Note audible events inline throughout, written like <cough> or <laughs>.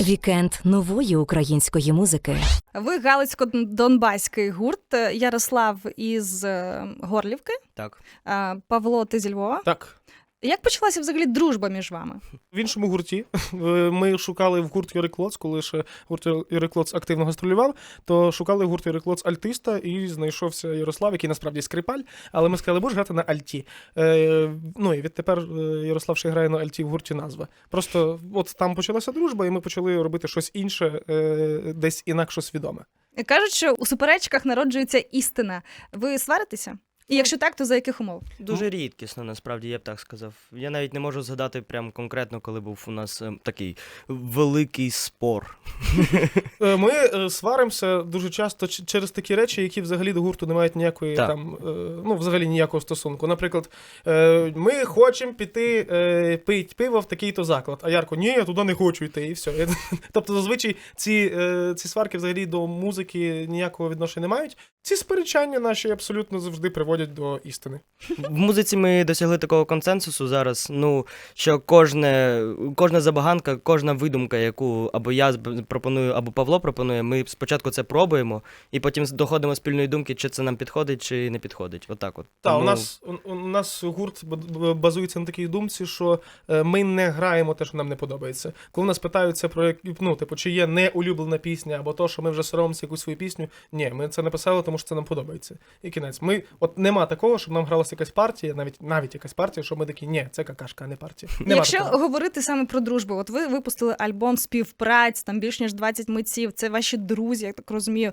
Вікенд нової української музики. Ви Галицько-Донбаський гурт Ярослав із е, Горлівки, Так. Павло, ти зі Львова. Так. Як почалася взагалі дружба між вами? В іншому гурті ми шукали в гурт Юрий Клоц, коли ще гурт Юрий Клоц активно гастролював, то шукали в гурт Юрий Клоц альтиста і знайшовся Ярослав, який насправді скрипаль, але ми сказали, будеш грати на альті. Е, ну і відтепер е, Ярослав ще грає на альті в гурті назва. Просто от там почалася дружба, і ми почали робити щось інше, е, десь інакше свідоме. Кажуть, що у суперечках народжується істина. Ви сваритеся? І якщо так, то за яких умов? Дуже рідкісно, насправді, я б так сказав. Я навіть не можу згадати прям конкретно, коли був у нас ем, такий великий спор. Е, Ми е, сваримося дуже часто ч- через такі речі, які взагалі до гурту не мають ніякої Так. там, е, ну взагалі ніякого стосунку. Наприклад, е, ми хочемо піти е, пить пиво в такий-то заклад. А Ярко, ні, я туди не хочу йти, і все. <laughs> Тобто, зазвичай ці, е, ці сварки взагалі до музики ніякого відношення не мають. Ці сперечання наші абсолютно завжди приводять до істини. В музиці ми досягли такого консенсусу зараз. Ну що кожне, кожна забаганка, кожна видумка, яку або я пропоную, або Павло пропонує, ми спочатку це пробуємо, і потім доходимо спільної думки, чи це нам підходить, чи не підходить. Отак, от Так, у нас у, у нас гурт базується на такій думці, що е, ми не граємо те, що нам не подобається. Коли нас питаються про ну, типу, чи є неулюблена пісня, або то, що ми вже соромимося якусь свою пісню. Ні, ми це написали, тому що це нам подобається. І кінець. Ми от нема такого, щоб нам гралася якась партія, навіть навіть якась партія, що ми такі, ні, це какашка, а не партія. Нема Якщо такого. говорити саме про дружбу, от ви випустили альбом співпраць, там більш ніж 20 митців, це ваші друзі, я так розумію.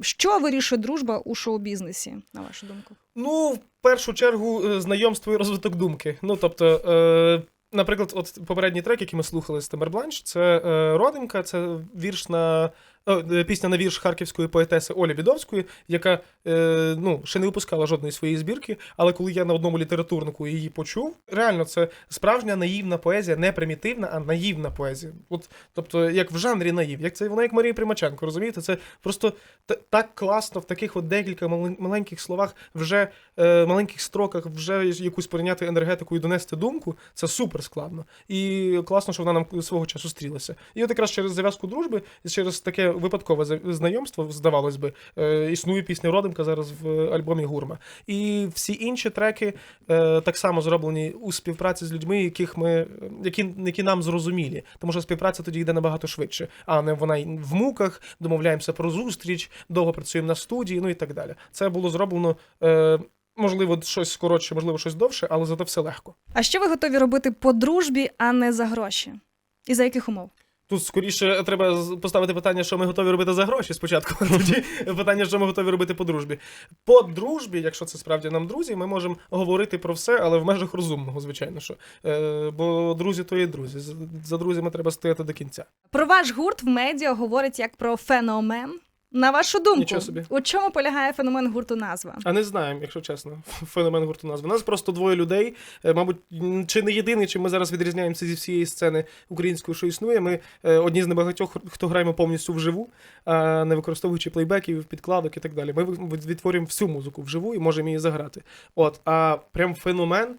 Що вирішує дружба у шоу-бізнесі, на вашу думку? Ну, в першу чергу, е, знайомство і розвиток думки. Ну, тобто, е, наприклад, от попередній трек, який ми слухали з Темер Бланш, це е, Родинка, це вірш на. Е, Пісня на вірш харківської поетеси Олі Бідовської, яка е, ну, ще не випускала жодної своєї збірки, але коли я на одному літературнику її почув, реально це справжня наївна поезія, не примітивна, а наївна поезія. От, тобто, як в жанрі наїв, як це вона як Марія Примаченко, розумієте? Це просто так класно в таких от декілька мален- маленьких словах, вже е, маленьких строках, вже якусь порівняти енергетику і донести думку. Це супер складно. І класно, що вона нам свого часу стрілася. І от якраз через зав'язку дружби, і через таке випадкове знайомство, здавалось би, е, існує пісня Родинка зараз в альбомі Гурма. І всі інші треки е, так само зроблені у співпраці з людьми, яких ми, які, які нам зрозумілі. Тому що співпраця тоді йде набагато швидше, а не вона в муках, домовляємося про зустріч, довго працюємо на студії, ну і так далі. Це було зроблено. Е, Можливо, щось коротше, можливо, щось довше, але зато все легко. А що ви готові робити по дружбі, а не за гроші? І за яких умов? Тут скоріше треба поставити питання, що ми готові робити за гроші спочатку. а Тоді <laughs> питання, що ми готові робити по дружбі. По дружбі, якщо це справді нам друзі, ми можемо говорити про все, але в межах розумного, звичайно. що. Е, бо друзі то є друзі. З- За друзями треба стояти до кінця. Про ваш гурт в медіа говорить як про феномен. На вашу думку, собі. у чому полягає феномен гурту назва? А не знаємо, якщо чесно, феномен гурту назви. Нас просто двоє людей. Е, Мабуть, чи не єдиний, чим ми зараз відрізняємося зі всієї сцени української, що існує. Ми е, одні з небагатьох, хто граємо повністю вживу, не використовуючи плейбеків, підкладок і так далі. Ми відтворюємо всю музику вживу і можемо її заграти. От, а прям феномен.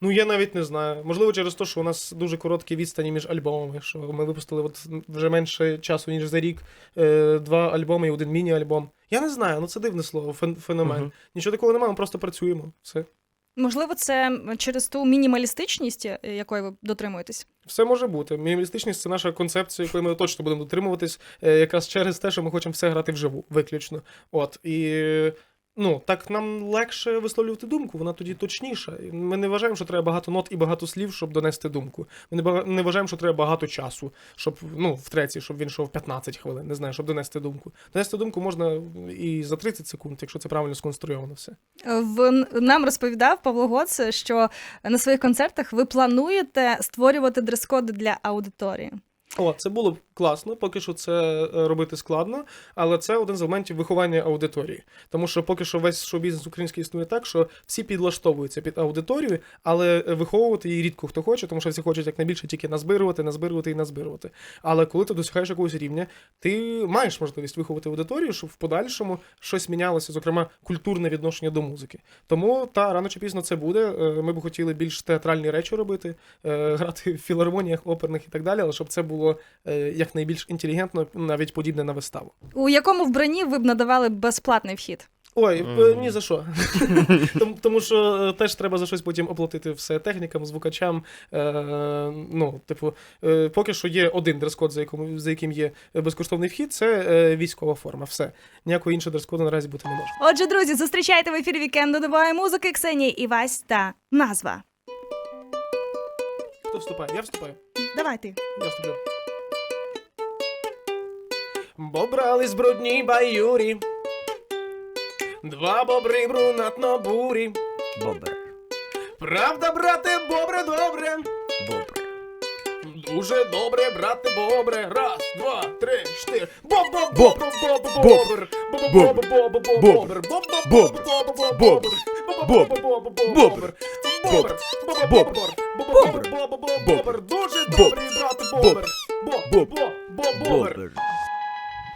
Ну, я навіть не знаю. Можливо, через те, що у нас дуже короткі відстані між альбомами, що ми випустили от вже менше часу, ніж за рік, е, два альбоми і один міні-альбом. Я не знаю, ну це дивне слово, фен- феномен. Мгм. Нічого такого немає, ми просто працюємо. Все. Можливо, це через ту мінімалістичність, е, якої ви дотримуєтесь? Все може бути. Мінімалістичність це наша концепція, якої ми точно будемо дотримуватись, е, якраз через те, що ми хочемо все грати вживу, виключно. От і. Ну, так нам легше висловлювати думку, вона тоді точніша. Ми не вважаємо, що треба багато нот і багато слів, щоб донести думку. Ми не вважаємо, що треба багато часу, щоб ну, в треці, щоб він йшов 15 хвилин, не знаю, щоб донести думку. Донести думку можна і за 30 секунд, якщо це правильно сконструйовано все. В нам розповідав Павло Гоц, що на своїх концертах ви плануєте створювати дрес-коди для аудиторії. О, це було б класно, поки що це е, робити складно, але це один з елементів виховання аудиторії. Тому що поки що весь шоу-бізнес український існує так, що всі підлаштовуються під аудиторію, але виховувати її рідко хто хоче, тому що всі хочуть якнайбільше тільки назбирувати, назбирувати і назбирувати. Але коли ти досягаєш якогось рівня, ти маєш можливість виховати аудиторію, щоб в подальшому щось мінялося, зокрема культурне відношення до музики. Тому та рано чи пізно це буде. Е, Ми б хотіли більш театральні речі робити, е, грати в філармоніях, оперних і так далі, але щоб це було е, якнайбільш інтелігентно, навіть подібне на виставу. У якому вбранні ви б надавали безплатний вхід? Ой, е, ні за що. <laughs> тому, тому що е, теж треба за щось потім оплатити все технікам, звукачам. Е, ну, типу, е, поки що є один дрес-код, за, якому, за яким є безкоштовний вхід, це е, військова форма. Все. Ніякого іншого дрес-коду наразі бути не може. Отже, друзі, зустрічайте в ефірі вікенду нової музики Ксенія Івась та назва. Хто вступає? Я вступаю. Давай ти. Я вступлю. Бо брались брудні баюрі. Два бобри брунатно бурі. Бобер. Правда, брате, бобре, добре. Бобер. Дуже добре, брате, бобре. Раз, два, три, чотири. Боб, боб, Боб. боб, боб, бобр. Боб, боб, боб, боб, боб, бобр. Боб, боб, боб, боб, боб, бобр. Боб, боб, боб, боб, бобр. Бобр. Боб, боб, боб, боб, боб, боб, бобр. Дуже добрий, брате, бобр. Боб, боб, боб, бобр.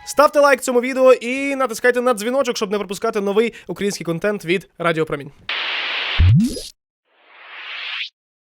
Ставте лайк цьому відео і натискайте на дзвіночок, щоб не пропускати новий український контент від Радіо Промінь.